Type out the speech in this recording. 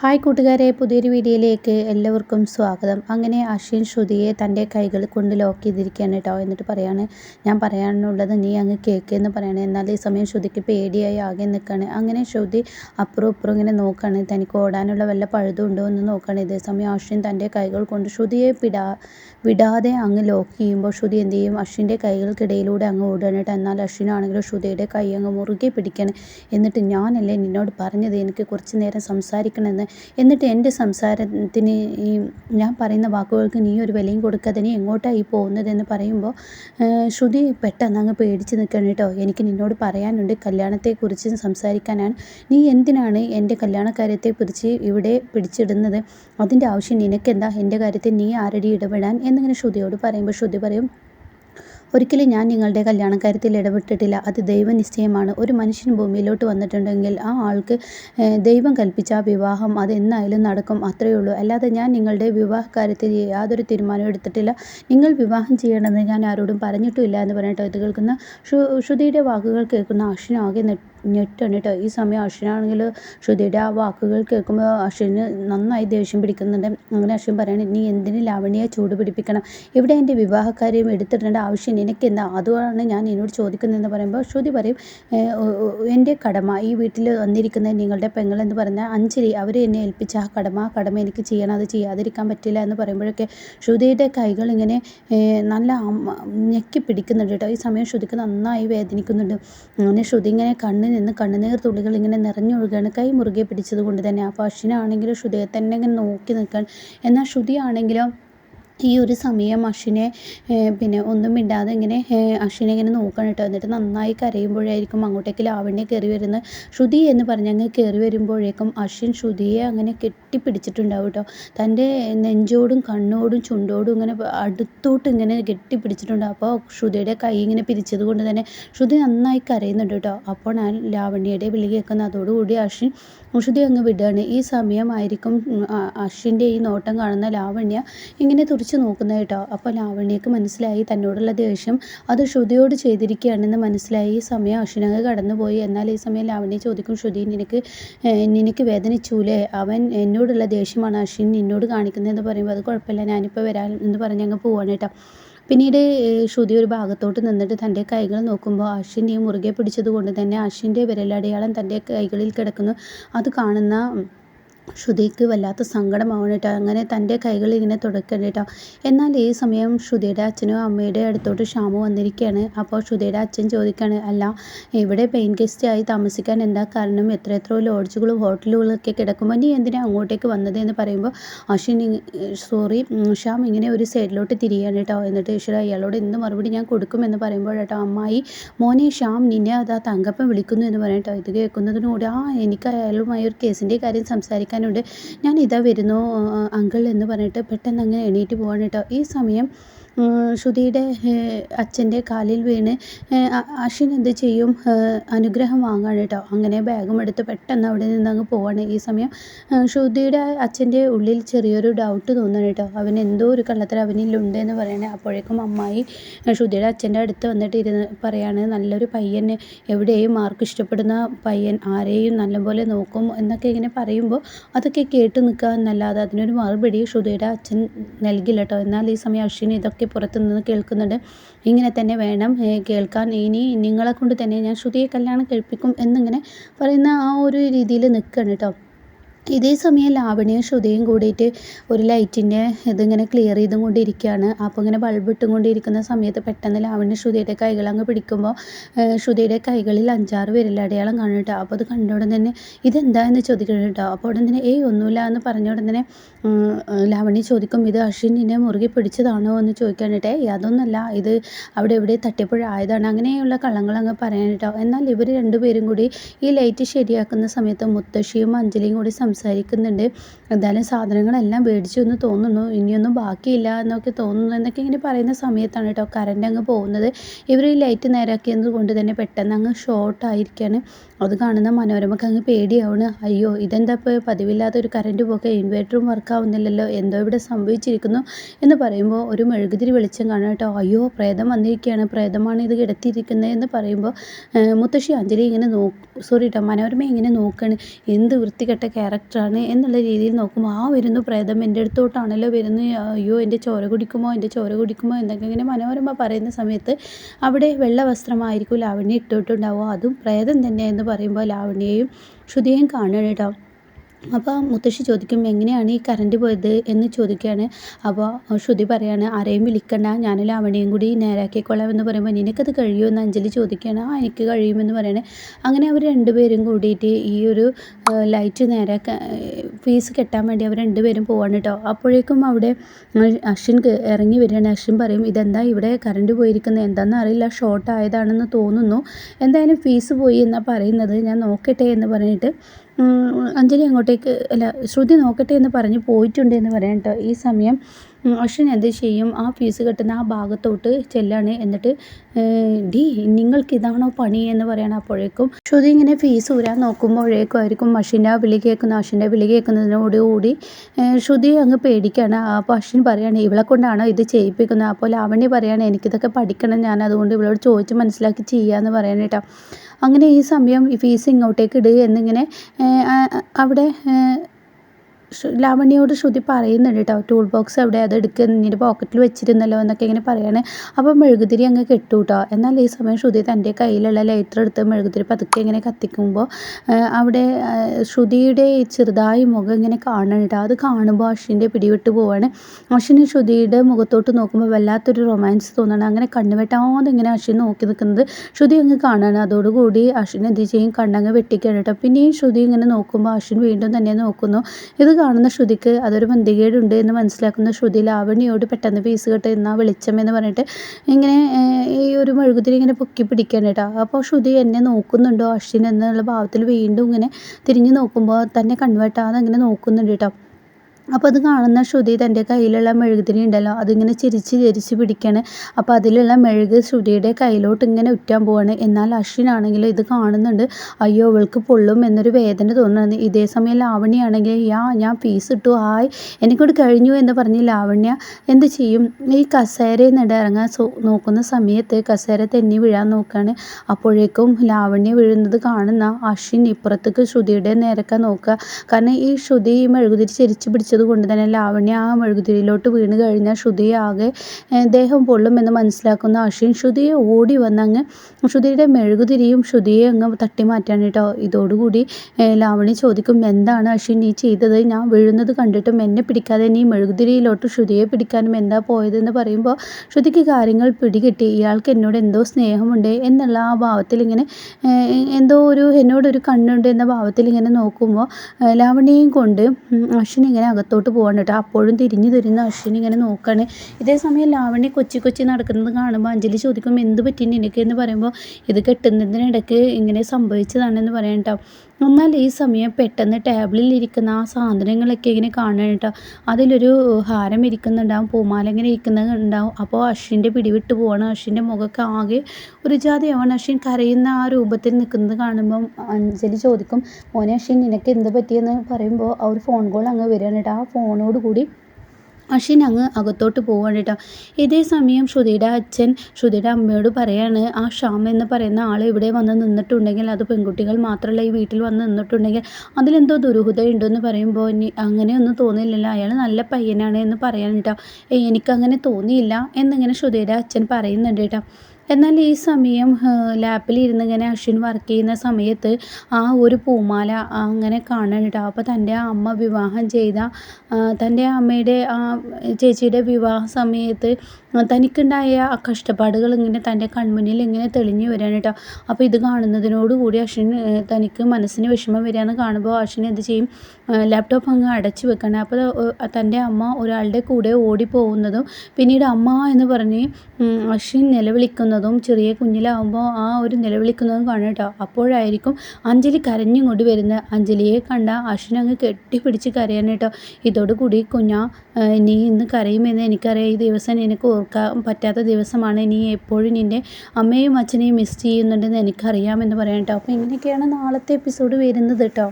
Hi കൂട്ടുകാരെ പുതിയൊരു വീഡിയോയിലേക്ക് എല്ലാവർക്കും സ്വാഗതം. അങ്ങനെ അശ്വിൻ ശ്രുതിയെ തന്റെ കൈകൾ കൊണ്ട് ലോക്ക് ചെയ്തിരിക്കുകയാണ് കേട്ടോ എന്നിട്ട് പറയാണ് ഞാൻ പറയാനുള്ളത് നീ അങ്ങ് കേക്ക് എന്ന് പറയണേ. എന്നാൽ ഈ സമയം ശ്രുതിക്ക് പേടിയായി ആകെ നിൽക്കുകയാണ് അങ്ങനെ ശ്രുതി അപ്പുറം ഇപ്പുറം ഇങ്ങനെ നോക്കുകയാണ് തനിക്ക് ഓടാനുള്ള വല്ല പഴുതുണ്ടോ എന്ന് നോക്കുകയാണ് ഇതേ സമയം അശ്വിൻ തന്റെ കൈകൾ കൊണ്ട് ശ്രുതിയെ വിടാ വിടാതെ അങ്ങ് ലോക്ക് ചെയ്യുമ്പോൾ ശ്രുതി എന്ത് ചെയ്യും? അശ്വിന്റെ കൈകൾക്കിടയിലൂടെ അങ്ങ് ഓടുകയാണ് കേട്ടോ എന്നാൽ അശ്വിനാണെങ്കിലും ശ്രുതിയുടെ കൈ അങ്ങ് മുറുകെ പിടിക്കണം. എന്നിട്ട് ഞാനല്ലേ നിന്നോട് പറഞ്ഞത്? എനിക്ക് കുറച്ച് നേരം സംസാരിക്കണമെന്ന് എന്നിട്ട് എന്റെ സംസാരത്തിന് ഈ ഞാൻ പറയുന്ന വാക്കുകൾക്ക് നീ ഒരു വിലയും കൊടുക്കാതെ നീ എങ്ങോട്ടാണ് ഈ പോകുന്നതെന്ന് പറയുമ്പോൾ ശ്രുതി പെട്ടെന്ന് അങ്ങ് പേടിച്ച് നിൽക്കണം കേട്ടോ. എനിക്ക് നിന്നോട് പറയാനുണ്ട് കല്യാണത്തെക്കുറിച്ച് സംസാരിക്കാനാണ്. നീ എന്തിനാണ് എന്റെ കല്യാണക്കാര്യത്തെക്കുറിച്ച് ഇവിടെ പിടിച്ചിടുന്നത്? അതിന്റെ ആവശ്യം നിനക്കെന്താ? എന്റെ കാര്യത്തിൽ നീ ആരടി ഇടപെടാൻ? എന്നിങ്ങനെ ശ്രുതിയോട് പറയുമ്പോൾ ശ്രുതി പറയും ഒരിക്കലും ഞാൻ നിങ്ങളുടെ കല്യാണക്കാര്യത്തിൽ ഇടപെട്ടിട്ടില്ല. അത് ദൈവനിശ്ചയമാണ്. ഒരു മനുഷ്യൻ ഭൂമിയിലോട്ട് വന്നിട്ടുണ്ടെങ്കിൽ ആ ആൾക്ക് ദൈവം കൽപ്പിച്ച വിവാഹം അത് എന്നായാലും നടക്കും. അത്രയേ ഉള്ളൂ. അല്ലാതെ ഞാൻ നിങ്ങളുടെ വിവാഹ കാര്യത്തിൽ യാതൊരു തീരുമാനവും എടുത്തിട്ടില്ല. നിങ്ങൾ വിവാഹം ചെയ്യണമെന്ന് ഞാൻ ആരോടും പറഞ്ഞിട്ടുമില്ല എന്ന് പറഞ്ഞിട്ട് ഇത് കേൾക്കുന്ന ശ്രുതിയുടെ വാക്കുകൾ കേൾക്കുന്ന അശ്വിനാകെ ഞെട്ടാണ് കേട്ടോ ഈ സമയം അശ്വിനാണെങ്കിൽ ശ്രുതിയുടെ ആ വാക്കുകൾ കേൾക്കുമ്പോൾ അശ്വിന് നന്നായി ദേഷ്യം പിടിക്കുന്നുണ്ട്. അങ്ങനെ അശ്വിൻ പറയാണ് നീ എന്തിന് ലാവണിയെ ചൂട് പിടിപ്പിക്കണം? ഇവിടെ എന്റെ വിവാഹക്കാര്യം എടുത്തിടേണ്ട ആവശ്യം നിനക്കെന്താ? അതുകൊണ്ടാണ് ഞാൻ എന്നോട് ചോദിക്കുന്നതെന്ന് പറയുമ്പോൾ ശ്രുതി പറയും എന്റെ കടമ ഈ വീട്ടിൽ വന്നിരിക്കുന്ന നിങ്ങളുടെ പെങ്ങൾ എന്ന് പറഞ്ഞ അഞ്ജലി അവർ എന്നെ ഏൽപ്പിച്ച ആ കടമ ആ കടമ എനിക്ക് ചെയ്യണം. അത് ചെയ്യാതിരിക്കാൻ പറ്റില്ല എന്ന് പറയുമ്പോഴൊക്കെ ശ്രുതിയുടെ കൈകൾ ഇങ്ങനെ നല്ല ഞെക്കി പിടിക്കുന്നുണ്ട് കേട്ടോ ഈ സമയം ശ്രുതിക്ക് നന്നായി വേദനിക്കുന്നുണ്ട്. അങ്ങനെ ശ്രുതി ഇങ്ങനെ കണ്ണിൽ നിന്ന് കണ്ണുനീർ തുള്ളികൾ ഇങ്ങനെ നിറഞ്ഞൊഴുകാണ് കൈ മുറുകെ പിടിച്ചത് കൊണ്ട് തന്നെ അപ്പോൾ അശ്വിനാണെങ്കിലും ശ്രുതിയെ തന്നെ ഇങ്ങനെ നോക്കി നിൽക്കാൻ. എന്നാൽ ശ്രുതിയാണെങ്കിലും ഈ ഒരു സമയം അശ്വിനെ പിന്നെ ഒന്നും മിണ്ടാതെ ഇങ്ങനെ അശ്വിനെ ഇങ്ങനെ നോക്കണം കേട്ടോ. എന്നിട്ട് നന്നായി കരയുമ്പോഴായിരിക്കും അങ്ങോട്ടേക്ക് ലാവണ്യ കയറി വരുന്നത്. ശ്രുതി എന്ന് പറഞ്ഞ് അങ്ങ് കയറി വരുമ്പോഴേക്കും അശ്വിൻ ശ്രുതിയെ അങ്ങനെ കെട്ടിപ്പിടിച്ചിട്ടുണ്ടാവും കേട്ടോ തന്റെ നെഞ്ചോടും കണ്ണോടും ചുണ്ടോടും ഇങ്ങനെ അടുത്തോട്ട് ഇങ്ങനെ കെട്ടിപ്പിടിച്ചിട്ടുണ്ടാവും. അപ്പോൾ ശ്രുതിയുടെ കൈ ഇങ്ങനെ പിരിച്ചത് കൊണ്ട് തന്നെ ശ്രുതി നന്നായി കരയുന്നുണ്ട് കേട്ടോ അപ്പോൾ ഞാൻ ലാവണ്യയുടെ വിളി കേൾക്കുന്ന അതോടുകൂടി അശ്വിൻ ശ്രുതി അങ്ങ് വിടുകയാണ് ഈ സമയമായിരിക്കും അശ്വിന്റെ ഈ നോട്ടം കാണുന്ന ലാവണ്യ ഇങ്ങനെ തുറച്ച് നോക്കുന്നത് കേട്ടോ അപ്പോൾ ലാവണ്യക്ക് മനസ്സിലായി തന്നോടുള്ള ദേഷ്യം. അത് ശ്രുതിയോട് ചെയ്തിരിക്കുകയാണെന്ന് മനസ്സിലായി. ഈ സമയം അശ്വിനങ്ങ് കടന്നുപോയി. എന്നാൽ ഈ സമയം ലാവണ്യ ചോദിക്കും ശ്രുതി നിനക്ക് നിനക്ക് വേദനിച്ചൂലേ? അവൻ എന്നോടുള്ള ദേഷ്യമാണ് അശ്വിൻ നിന്നോട് കാണിക്കുന്നതെന്ന് പറയുമ്പോൾ അത് കുഴപ്പമില്ല ഞാനിപ്പോൾ വരാൻ എന്ന് പറഞ്ഞ് അങ്ങ് പോവാണ് കേട്ടോ. പിന്നീട് ശ്രുതി ഒരു ഭാഗത്തോട്ട് നിന്നിട്ട് തന്റെ കൈകൾ നോക്കുമ്പോൾ അശ്വിന്റെ മുറുകെ പിടിച്ചത് കൊണ്ട് തന്നെ അശ്വിന്റെ വിരലടയാളം തന്റെ കൈകളിൽ കിടക്കുന്നു. അത് കാണുന്ന ശ്രുതിക്ക് വല്ലാത്ത സങ്കടമാവണം കേട്ടോ. അങ്ങനെ തന്റെ കൈകൾ ഇങ്ങനെ തുടക്കണം കേട്ടോ. എന്നാൽ ഈ സമയം ശ്രുതിയുടെ അച്ഛനും അമ്മയുടെ അടുത്തോട്ട് ക്ഷാമ വന്നിരിക്കുകയാണ്. അപ്പോൾ ശ്രുതിയുടെ അച്ഛൻ ചോദിക്കുകയാണ് അല്ല ഇവിടെ പെയിൻ ഗസ്റ്റായി താമസിക്കാൻ എന്താ കാരണം? എത്ര എത്ര ലോഡ്ജുകളും ഹോട്ടലുകളൊക്കെ കിടക്കുമ്പോൾ നീ എന്തിനാ അങ്ങോട്ടേക്ക് വന്നത്? എന്ന് പറയുമ്പോൾ അശ്വിൻ സോറി ഷ്യാം ഇങ്ങനെ ഒരു സൈഡിലോട്ട് തിരിയാണ് കേട്ടോ. എന്നിട്ട് ഈശ്വര അയാളോട് എന്ത് മറുപടി ഞാൻ കൊടുക്കുമെന്ന് പറയുമ്പോൾ കേട്ടോ അമ്മായി മോനെ ഷ്യാം നിന്നെ അതാ തങ്കപ്പൻ വിളിക്കുന്നു എന്ന് പറയട്ടോ ഇത് കേൾക്കുന്നതിനോട് ആ എനിക്ക് അയാളുമായി ഒരു കേസിന്റെ കാര്യം സംസാരിക്കാൻ വിളിക്കാനുണ്ട് ഞാൻ ഇതാ വരുന്നു അങ്കിൾ എന്ന് പറഞ്ഞിട്ട് പെട്ടെന്ന് അങ്ങ് എണീറ്റ് പോവാണ് കേട്ടോ. ഈ സമയം ശ്രുതിയുടെ അച്ഛന്റെ കാലിൽ വീണ് അശ്വിൻ എന്ത് ചെയ്യും? അനുഗ്രഹം വാങ്ങാണ് കേട്ടോ. അങ്ങനെ ബാഗും എടുത്ത് പെട്ടെന്ന് അവിടെ നിന്ന് അങ്ങ് പോവാണ് ഈ സമയം. ശ്രുതിയുടെ അച്ഛന്റെ ഉള്ളിൽ ചെറിയൊരു ഡൗട്ട് തോന്നണം കേട്ടോ. അവൻ എന്തോ ഒരു കള്ളത്തരം അവനിലുണ്ട് എന്ന് പറയണേ. അപ്പോഴേക്കും അമ്മായി ശ്രുതിയുടെ അച്ഛന്റെ അടുത്ത് വന്നിട്ട് ഇരുന്ന് പറയാണ് നല്ലൊരു പയ്യന്. എവിടെയും മാർക്ക് ഇഷ്ടപ്പെടുന്ന പയ്യൻ. ആരെയും നല്ലപോലെ നോക്കും എന്നൊക്കെ ഇങ്ങനെ പറയുമ്പോൾ അതൊക്കെ കേട്ട് നിൽക്കുക എന്നല്ലാതെ അതിനൊരു മറുപടി ശ്രുതിയുടെ അച്ഛൻ നൽകില്ല കേട്ടോ. എന്നാൽ ഈ സമയം അശ്വിൻ ഇതൊക്കെ പുറത്തു നിന്ന് കേൾക്കുന്നുണ്ട്. ഇങ്ങനെ തന്നെ വേണം കേൾക്കാൻ. ഇനി നിങ്ങളെ കൊണ്ട് തന്നെ ഞാൻ ശ്രുതിയെ കല്യാണം കഴിപ്പിക്കും എന്നിങ്ങനെ പറയുന്ന ആ ഒരു രീതിയിൽ നിൽക്കുകയാണ് കേട്ടോ. ഇതേ സമയം ലാവണ്യയും ശ്രുതിയും കൂടിയിട്ട് ഒരു ലൈറ്റിന്റെ ഇതിങ്ങനെ ക്ലിയർ ചെയ്തും കൊണ്ടിരിക്കുകയാണ് അപ്പോൾ ഇങ്ങനെ ബൾബ് ഇട്ടും കൊണ്ടിരിക്കുന്ന സമയത്ത് പെട്ടെന്ന് ലാവണ്യ ശ്രുതിയുടെ കൈകൾ അങ്ങ് പിടിക്കുമ്പോൾ ശ്രുതിയുടെ കൈകളിൽ അഞ്ചാറ് വിരലടയാളം കാണും കേട്ടോ. അപ്പോൾ അത് കണ്ട ഉടൻ തന്നെ ഇതെന്താ എന്ന് ചോദിക്കണം കേട്ടോ. അപ്പോൾ ഉടൻ തന്നെ ഏയ് ഒന്നുമില്ല എന്ന് പറഞ്ഞ ഉടൻ തന്നെ ലാവണ്യ ചോദിക്കും ഇത് അശ്വിനെ മുറുകെ പിടിച്ചതാണോ? എന്ന് ചോദിക്കാൻ കേട്ടേ. അതൊന്നല്ല ഇത് അവിടെ എവിടെ തട്ടിയപ്പോഴായതാണ് അങ്ങനെയുള്ള കള്ളങ്ങൾ അങ്ങ് പറയാൻ കേട്ടോ. എന്നാൽ ഇവർ രണ്ടുപേരും കൂടി ഈ ലൈറ്റ് ശരിയാക്കുന്ന സമയത്ത് മുത്തശ്ശിയും അഞ്ജലിയും കൂടി സംസാരിക്കുന്നുണ്ട്. എന്തായാലും സാധനങ്ങളെല്ലാം മേടിച്ചു എന്ന് തോന്നുന്നു. ഇനിയൊന്നും ബാക്കിയില്ല എന്നൊക്കെ തോന്നുന്നു എന്നൊക്കെ ഇങ്ങനെ പറയുന്ന സമയത്താണ് കേട്ടോ കറണ്ട് അങ്ങ് പോകുന്നത്. ഇവർ ഈ ലൈറ്റ് നേരാക്കിയത് കൊണ്ട് തന്നെ പെട്ടെന്ന് അങ്ങ് ഷോർട്ട് ആയിരിക്കുകയാണ് അത് കാണുന്ന മനോരമക്ക് അങ്ങ് പേടിയാവണ്. അയ്യോ ഇതെന്താ ഇപ്പോൾ പതിവില്ലാത്ത ഒരു കറണ്ട് പോക്ക്? ഇൻവേർട്ടറും വർക്ക് ആവുന്നില്ലല്ലോ. എന്തോ ഇവിടെ സംഭവിച്ചിരിക്കുന്നു എന്ന് പറയുമ്പോൾ ഒരു മെഴുകുതിരി വെളിച്ചം കാണാം കേട്ടോ. അയ്യോ പ്രേതം വന്നിരിക്കുകയാണ് പ്രേതമാണ് ഇത് കിടത്തിയിരിക്കുന്നത് എന്ന് പറയുമ്പോൾ മുത്തശ്ശി അഞ്ജലി ഇങ്ങനെ നോ സോറി കേട്ടോ മനോരമ ഇങ്ങനെ നോക്കുകയാണ് എന്ത് വൃത്തികെട്ട ക്യാരക്ടറാണ് എന്നുള്ള രീതിയിൽ നോക്കുമ്പോൾ ആ വരുന്നു പ്രേതം. എന്റെ അടുത്തോട്ടാണല്ലോ വരുന്നത്. അയ്യോ എന്റെ ചോര കുടിക്കുമോ? എന്റെ ചോര കുടിക്കുമോ? എന്നൊക്കെ ഇങ്ങനെ മനോരമ പറയുന്ന സമയത്ത് അവിടെ വെള്ള വസ്ത്രമായിരിക്കും ലാവണ്യ ഇട്ടിട്ടുണ്ടാവുക അതും പ്രേതം തന്നെ എന്ന് പറയുമ്പോൾ ലാവണ്യയും ശ്രുതിയും കാണുകയാണ് കേട്ടോ. അപ്പോൾ മുത്തശ്ശി ചോദിക്കും എങ്ങനെയാണ് ഈ കറണ്ട് പോയത്? എന്ന് ചോദിക്കുകയാണ്. അപ്പോൾ ശ്രുതി പറയാണ് ആരെയും വിളിക്കണ്ട ഞാൻ ലാവണിയും കൂടി നേരാക്കിക്കൊള്ളാം എന്ന് പറയുമ്പോൾ നിനക്കത് കഴിയുമെന്ന് അഞ്ജലി ചോദിക്കുകയാണ്. ആ എനിക്ക് കഴിയുമെന്ന് പറയണേ. അങ്ങനെ അവർ രണ്ടുപേരും കൂടിയിട്ട് ഈ ഒരു ലൈറ്റ് നേരെ ഫീസ് കെട്ടാൻ വേണ്ടി അവർ രണ്ടുപേരും പോവാണ് കേട്ടോ അപ്പോഴേക്കും അവിടെ അശ്വിൻ ഇറങ്ങി വരികയാണ്. അശ്വിൻ പറയും ഇതെന്താ ഇവിടെ കറണ്ട് പോയിരിക്കുന്നത് എന്താണെന്ന് അറിയില്ല. ഷോർട്ട് ആയതാണെന്ന് തോന്നുന്നു. എന്തായാലും ഫീസ് പോയി എന്നാണ് പറയുന്നത്. ഞാൻ നോക്കട്ടെ എന്ന് പറഞ്ഞിട്ട് അഞ്ജലി അങ്ങോട്ടേക്ക് അല്ല ശ്രുതി നോക്കട്ടെ എന്ന് പറഞ്ഞ് പോയിട്ടുണ്ട് എന്ന് പറയാം കേട്ടോ ഈ സമയം അശ്വിൻ എന്ത് ചെയ്യും? ആ ഫീസ് കെട്ടുന്ന ആ ഭാഗത്തോട്ട് ചെല്ലാണ്. എന്നിട്ട് ഡി നിങ്ങൾക്ക് ഇതാണോ പണി എന്ന് പറയണം അപ്പോഴേക്കും ശ്രുതി ഇങ്ങനെ ഫീസ് ഊരാൻ നോക്കുമ്പോഴേക്കും ആയിരിക്കും അശ്വിന്റെ ആ വിളി കേൾക്കുന്ന അശ്വിന്റെ വിളി കേൾക്കുന്നതിനോടുകൂടി ശ്രുതി അങ്ങ് പേടിക്കുകയാണ് അപ്പോൾ അശ്വിൻ പറയുകയാണ് ഇവളെ കൊണ്ടാണോ ഇത് ചെയ്യിപ്പിക്കുന്നത്? അപ്പോൾ ലാവണ്യ പറയാണ് എനിക്കിതൊക്കെ പഠിക്കണം ഞാൻ. അതുകൊണ്ട് ഇവളോട് ചോദിച്ച് മനസ്സിലാക്കി ചെയ്യാമെന്ന് പറയാൻ കേട്ടോ. അങ്ങനെ ഈ സമയം ഈ ഫീസ് ഇങ്ങോട്ടേക്ക് ഇടുക എന്നിങ്ങനെ അവിടെ ലാവണ്യയോട് ശ്രുതി പറയുന്നുണ്ട് കേട്ടോ ടൂൾ ബോക്സ് എവിടെ? അത് എടുക്കുക നിന്റെ പോക്കറ്റിൽ വെച്ചിരുന്നല്ലോ എന്നൊക്കെ ഇങ്ങനെ പറയാണ്. അപ്പോൾ മെഴുകുതിരി അങ്ങ് കെട്ടു കേട്ടോ എന്നാൽ ഈ സമയം ശ്രുതി തന്റെ കയ്യിലുള്ള ലൈറ്റർ എടുത്ത് മെഴുകുതിരി പതുക്കെ ഇങ്ങനെ കത്തിക്കുമ്പോൾ അവിടെ ശ്രുതിയുടെ ചെറുതായി മുഖം ഇങ്ങനെ കാണണം കേട്ടോ അത് കാണുമ്പോൾ അശ്വിന്റെ പിടിവിട്ട് പോവാണ്. അശ്വിന് ശ്രുതിയുടെ മുഖത്തോട്ട് നോക്കുമ്പോൾ വല്ലാത്തൊരു റൊമാൻസ് തോന്നണം. അങ്ങനെ കണ്ണുവെട്ടാതെ ഇങ്ങനെ അശ്വിൻ നോക്കി നിൽക്കുന്നത് ശ്രുതി അങ്ങ് കാണാണ്. അതോടുകൂടി അശ്വിൻ എന്ത് ചെയ്യും? കണ്ണങ്ങ് വെട്ടിക്കാണ് കേട്ടോ പിന്നെയും ശ്രുതി ഇങ്ങനെ നോക്കുമ്പോൾ അശ്വിൻ വീണ്ടും തന്നെ നോക്കുന്നു. ഇത് കാണുന്ന ശ്രുതിക്ക് അതൊരു ബന്ധികേടുണ്ട് എന്ന് മനസ്സിലാക്കുന്ന ശ്രുതി ലാവണിയോട് പെട്ടെന്ന് പീസ് കെട്ട് എന്നാ വെളിച്ചം എന്ന് പറഞ്ഞിട്ട് ഇങ്ങനെ ഈ ഒരു മെഴുകുതിരി ഇങ്ങനെ പൊക്കി പിടിക്കാൻ കേട്ടോ. അപ്പോൾ ശ്രുതി എന്നെ നോക്കുന്നുണ്ടോ അശ്വിൻ എന്നുള്ള ഭാവത്തിൽ വീണ്ടും ഇങ്ങനെ തിരിഞ്ഞു നോക്കുമ്പോൾ തന്നെ കൺവെട്ടാതെ ഇങ്ങനെ നോക്കുന്നുണ്ട് കേട്ടോ. അപ്പോൾ അത് കാണുന്ന ശ്രുതി തന്റെ കയ്യിലുള്ള മെഴുകുതിരി ഉണ്ടല്ലോ അതിങ്ങനെ ചിരിച്ച് ചിരിച്ച് പിടിക്കുകയാണ് അപ്പോൾ അതിലുള്ള മെഴുക് ശ്രുതിയുടെ കയ്യിലോട്ട് ഇങ്ങനെ ഉറ്റാൻ പോവാണ്. എന്നാൽ അശ്വിനാണെങ്കിൽ ഇത് കാണുന്നുണ്ട് അയ്യോ അവൾക്ക് പൊള്ളും എന്നൊരു വേദന തോന്നുന്നത് ഇതേ സമയം ലാവണ്യാണെങ്കിൽ യാ ഞാൻ ഫീസ് ഇട്ടു ഹായ് എനിക്കോട് കഴിഞ്ഞു എന്ന് പറഞ്ഞ് ലാവണ്യ എന്ത് ചെയ്യും? ഈ കസേരയിൽ നിന്ന് ഇറങ്ങാൻ നോക്കുന്ന സമയത്ത് കസേര തെന്നി വീഴാൻ നോക്കുകയാണ് അപ്പോഴേക്കും ലാവണ്യ വീഴുന്നത് കാണുന്ന അശ്വിൻ ഇപ്പുറത്തേക്ക് ശ്രുതിയുടെ നേരക്കാൻ നോക്കുക. കാരണം ഈ ശ്രുതി മെഴുകുതിരി ചിരിച്ച് പിടിച്ചത് കൊണ്ട് തന്നെ ലാവണ്യ ആ മെഴുകുതിരിയിലോട്ട് വീണ് കഴിഞ്ഞാൽ ശ്രുതിയെ ആകെ ദേഹം പൊള്ളുമെന്ന് മനസ്സിലാക്കുന്ന അശ്വിൻ ശ്രുതിയെ ഓടി വന്നങ്ങ് ശ്രുതിയുടെ മെഴുകുതിരിയും ശ്രുതിയെ അങ്ങ് തട്ടി മാറ്റാൻ കേട്ടോ. ഇതോടുകൂടി ലാവണി ചോദിക്കും എന്താണ് അശ്വിൻ നീ ചെയ്തത്? ഞാൻ വീഴുന്നത് കണ്ടിട്ടും എന്നെ പിടിക്കാതെ നീ മെഴുകുതിരിയിലോട്ട് ശ്രുതിയെ പിടിക്കാനും എന്താ പോയതെന്ന് പറയുമ്പോൾ ശ്രുതിക്ക് കാര്യങ്ങൾ പിടികിട്ടി. ഇയാൾക്ക് എന്നോട് എന്തോ സ്നേഹമുണ്ട് എന്നുള്ള ആ ഭാവത്തിൽ ഇങ്ങനെ എന്തോ ഒരു എന്നോടൊരു കണ്ണുണ്ട് എന്ന ഭാവത്തിൽ ഇങ്ങനെ നോക്കുമ്പോൾ ലാവണിയെയും കൊണ്ട് അശ്വിൻ ഇങ്ങനെ അകത്തോട്ട് പോവാണ് കേട്ടോ. അപ്പോഴും തിരിഞ്ഞു തിരിഞ്ഞ് അശ്വിനി ഇങ്ങനെ നോക്കുകയാണ് ഇതേ സമയം ലാവണ്യ കൊച്ചി കൊച്ചി നടക്കുന്നത് കാണുമ്പോൾ അഞ്ജലി ചോദിക്കും എന്ത് പറ്റി നിനക്ക്? എന്ന് പറയുമ്പോൾ ഇത് കെട്ടുന്നതിനിടയ്ക്ക് ഇങ്ങനെ സംഭവിച്ചതാണെന്ന് പറയാം കേട്ടോ. എന്നാൽ ഈ സമയം പെട്ടെന്ന് ടേബിളിൽ ഇരിക്കുന്ന ആ സാധനങ്ങളൊക്കെ ഇങ്ങനെ കാണുകയാണ് കേട്ടോ. അതിലൊരു ഹാരം ഇരിക്കുന്നുണ്ടാവും പൂമാല ഇങ്ങനെ ഇരിക്കുന്നുണ്ടാവും. അപ്പോൾ അശ്വിന്റെ പിടിവിട്ട് പോവാണ്. അശ്വിന്റെ മുഖമൊക്കെ ആകെ ഒരു ജാതിയാവാണ്. അശ്വിൻ കരയുന്ന ആ രൂപത്തിൽ നിൽക്കുന്നത് കാണുമ്പം അഞ്ജലി ചോദിക്കും മോനെ അശ്വിൻ നിനക്ക് എന്ത് പറ്റിയെന്ന് പറയുമ്പോൾ ആ ഒരു ഫോൺ കോൾ അങ്ങ് വരികയാണ് കേട്ടോ. ആ ഫോണോട് കൂടി അശ്വിൻ അങ്ങ് അകത്തോട്ട് പോവാണ് കേട്ടോ ഇതേ സമയം ശ്രുതിയുടെ അച്ഛൻ ശ്രുതിയുടെ അമ്മയോട് പറയാണ് ആ ഷാം എന്ന് പറയുന്ന ആൾ ഇവിടെ വന്ന് നിന്നിട്ടുണ്ടെങ്കിൽ അത് പെൺകുട്ടികൾ മാത്രമല്ല ഈ വീട്ടിൽ വന്ന് നിന്നിട്ടുണ്ടെങ്കിൽ അതിലെന്തോ ദുരൂഹതയുണ്ടെന്ന് പറയുമ്പോൾ അങ്ങനെയൊന്നും തോന്നിയില്ലല്ലോ. അയാൾ നല്ല പയ്യനാണ് എന്ന് പറയാൻ കേട്ടോ എനിക്കങ്ങനെ തോന്നിയില്ല എന്നിങ്ങനെ ശ്രുതിയുടെ അച്ഛൻ പറയുന്നുണ്ട് കേട്ടോ എന്നാൽ ഈ സമയം ലാപ്പിലിരുന്ന് ഇങ്ങനെ അശ്വിൻ വർക്ക് ചെയ്യുന്ന സമയത്ത് ആ ഒരു പൂമാല അങ്ങനെ കാണാൻ കേട്ടോ അപ്പോൾ തന്റെ അമ്മ വിവാഹം ചെയ്ത തന്റെ അമ്മയുടെ ആ ചേച്ചിയുടെ വിവാഹ സമയത്ത് തനിക്കുണ്ടായ ആ കഷ്ടപ്പാടുകൾ ഇങ്ങനെ തന്റെ കൺമുന്നിൽ ഇങ്ങനെ തെളിഞ്ഞു വരികയാണ് അപ്പോൾ ഇത് കാണുന്നതിനോടുകൂടി അശ്വിൻ തനിക്ക് മനസ്സിന് വിഷമം വരികയെന്ന് കാണുമ്പോൾ അശ്വിൻ എന്ത് ചെയ്യും? ലാപ്ടോപ്പ് അങ്ങ് അടച്ചു വെക്കണം. അപ്പോൾ തന്റെ അമ്മ ഒരാളുടെ കൂടെ ഓടി പോകുന്നതും പിന്നീട് അമ്മ എന്ന് പറഞ്ഞ് അശ്വിൻ നിലവിളിക്കുന്നതും നിലവിളിക്കുന്നതും ചെറിയ കുഞ്ഞിലാവുമ്പോൾ ആ ഒരു നിലവിളിക്കുന്നതും കാണും കേട്ടോ അപ്പോഴായിരിക്കും അഞ്ജലി കരഞ്ഞുകൊണ്ട് വരുന്നത്. അഞ്ജലിയെ കണ്ട അശ്വിനങ്ങ് കെട്ടിപ്പിടിച്ച് കരയാണ് കേട്ടോ ഇതോടുകൂടി കുഞ്ഞാ നീ ഇന്ന് കരയുമെന്ന് എനിക്കറിയാം. ഈ ദിവസം നിനക്ക് ഓർക്കാൻ പറ്റാത്ത ദിവസമാണ്. നീ എപ്പോഴും നിന്റെ അമ്മയും അച്ഛനെയും മിസ് ചെയ്യുന്നുണ്ടെന്ന് എനിക്കറിയാമെന്ന് പറയാം കേട്ടോ അപ്പോൾ ഇങ്ങനെയൊക്കെയാണ് നാളത്തെ എപ്പിസോഡ് വരുന്നത് കേട്ടോ